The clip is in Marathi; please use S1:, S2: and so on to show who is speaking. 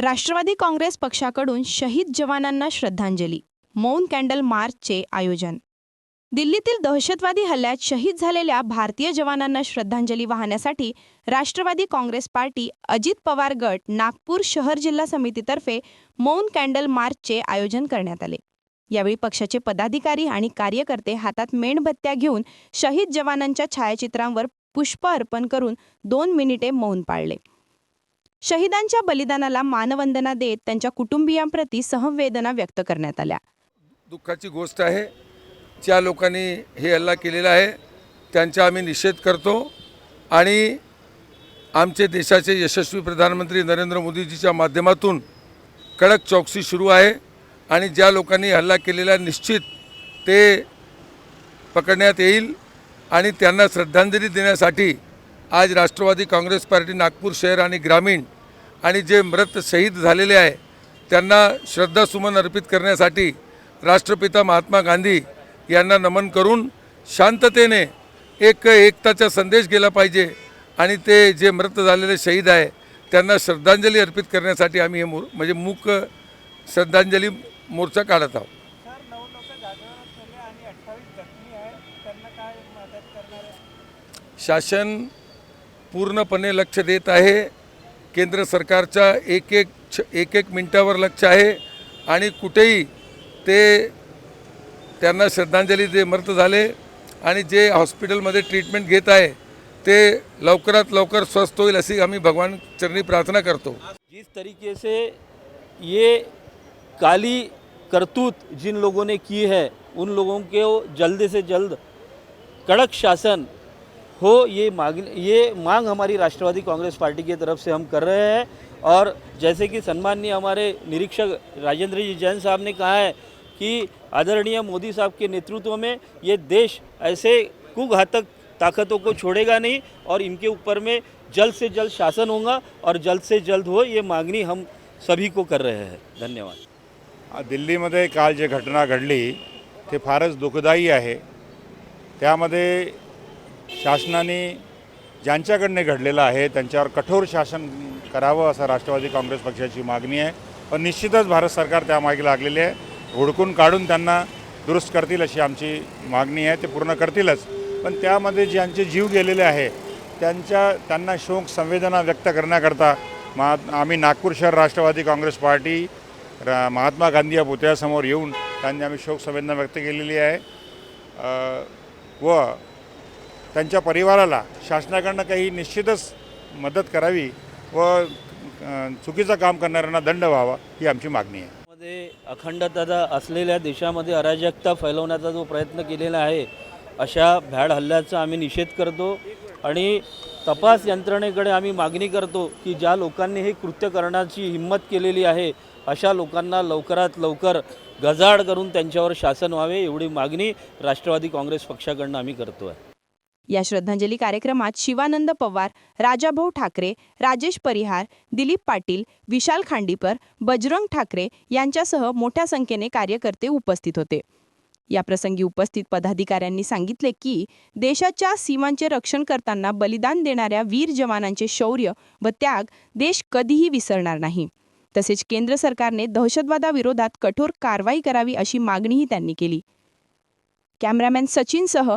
S1: राष्ट्रवादी काँग्रेस पक्षाकडून शहीद जवानांना श्रद्धांजली. मौन कॅन्डल मार्चचे आयोजन. दिल्लीतील दहशतवादी हल्ल्यात शहीद झालेल्या भारतीय जवानांना श्रद्धांजली वाहण्यासाठी राष्ट्रवादी काँग्रेस पार्टी अजित पवार गट नागपूर शहर जिल्हा समितीतर्फे मौन कॅन्डल मार्चचे आयोजन करण्यात आले. यावेळी पक्षाचे पदाधिकारी आणि कार्यकर्ते हातात मेणबत्त्या घेऊन शहीद जवानांच्या छायाचित्रांवर पुष्प अर्पण करून दोन मिनिटे मौन पाळले. शहीदांच्या बलिदानाला मानवंदना देत त्यांच्या कुटुंबियांप्रती सहवेदना व्यक्त करण्यात आल्या.
S2: दुःखाची गोष्ट आहे. ज्या लोकांनी हे हल्ला केलेला आहे त्यांचा आम्ही निषेध करतो. आणि आमचे देशाचे यशस्वी प्रधानमंत्री नरेंद्र मोदीजीच्या माध्यमातून कडक चौकशी सुरू आहे. आणि ज्या लोकांनी हल्ला केलेला निश्चित ते पकडण्यात येईल. आणि त्यांना श्रद्धांजली देण्यासाठी आज राष्ट्रवादी काँग्रेस पार्टी नागपूर शहर आणि ग्रामीण आणि जे मृत शहीद झालेले आहे त्यांना श्रद्धासुमन अर्पित करण्यासाठी राष्ट्रपिता महात्मा गांधी यांना नमन करून शांततेने एक एकताचा संदेश गेला पाहिजे आणि ते जे मृत झालेले शहीद आहे त्यांना श्रद्धांजली अर्पित करण्यासाठी आम्ही हे मोर म्हणजे मूक श्रद्धांजली मोर्चा काढत आहोत. शासन पूर्णपणे लक्ष देत आहे. केंद्र सरकारच्या एक एक छ- एक एक मिनटावर लक्ष आहे. आणि कुठेही ते त्यांना श्रद्धांजली जे मृत झाले आणि जे हॉस्पिटलमध्ये ट्रीटमेंट घेत आहे ते लवकरात लवकर स्वस्थ होईल अशी आम्ही भगवान चरणी प्रार्थना करतो.
S3: जिस तरीके से ये काली करतूत जिन लोगों ने की है उन लोगों को जल्द से जल्द कड़क शासन हो, ये मांग ये मांग हमारी राष्ट्रवादी कांग्रेस पार्टी की तरफ़ से हम कर रहे हैं। और जैसे कि सम्माननीय हमारे निरीक्षक राजेंद्र जी जैन साहब ने कहा है कि आदरणीय मोदी साहब के नेतृत्व में ये देश ऐसे कुघातक ताकतों को छोड़ेगा नहीं और इनके ऊपर में जल्द से जल्द शासन होगा और जल्द से जल्द हो, ये मांगनी हम सभी को कर रहे हैं। धन्यवाद।
S4: दिल्लीमध्ये काल जे घटना घडली, ते फारच दुःखदायी आहे. त्यामध्ये शासनाने ज्यांच्याकडनं घडलेलं आहे त्यांच्यावर कठोर शासन करावं असं राष्ट्रवादी काँग्रेस पक्षाची मागणी आहे. पण निश्चितच भारत सरकार त्यामागे लागलेले आहे. हुडकून काढून त्यांना दुरुस्त करतील अशी आमची मागणी आहे ते पूर्ण करतीलच. पण त्यामध्ये ज्यांचे जीव गेलेले आहे त्यांच्या त्यांना शोक संवेदना व्यक्त करण्याकरता महा आम्ही नागपूर शहर राष्ट्रवादी काँग्रेस पार्टी रा महात्मा गांधी या पुतळ्यासमोर येऊन त्यांनी आम्ही शोक संवेदना व्यक्त केलेली आहे. व त्यांच्या परिवाराला शासनाकडनं काही निश्चितच मदत करावी व चुकीचं काम करणाऱ्यांना दंड व्हावा ही आमची मागणी आहे.
S3: मध्ये अखंडता असलेल्या देशामध्ये अराजकता फैलवण्याचा जो प्रयत्न केलेला आहे अशा भ्याड हल्ल्याचा आम्ही निषेध करतो आणि तपास यंत्रणेकडे आम्ही मागणी करतो की ज्या लोकांनी हे कृत्य करण्याची हिंमत केलेली आहे अशा लोकांना लवकरात लवकर गजाड करून त्यांच्यावर शासन व्हावे एवढी मागणी राष्ट्रवादी काँग्रेस पक्षाकडनं आम्ही करतो आहे
S1: या श्रद्धांजली कार्यक्रमात शिवानंद पवार राजाभाऊ ठाकरे राजेश परिहार दिलीप पाटील विशाल खांडीपर बजरंग ठाकरे यांच्यासह मोठ्या संख्येने कार्यकर्ते उपस्थित होते. याप्रसंगी उपस्थित पदाधिकाऱ्यांनी सांगितले की देशाच्या सीमांचे रक्षण करताना बलिदान देणाऱ्या वीर जवानांचे शौर्य व त्याग देश कधीही विसरणार नाही. तसेच केंद्र सरकारने दहशतवादाविरोधात कठोर कारवाई करावी अशी मागणीही त्यांनी केली. कॅमेरामॅन सचिनसह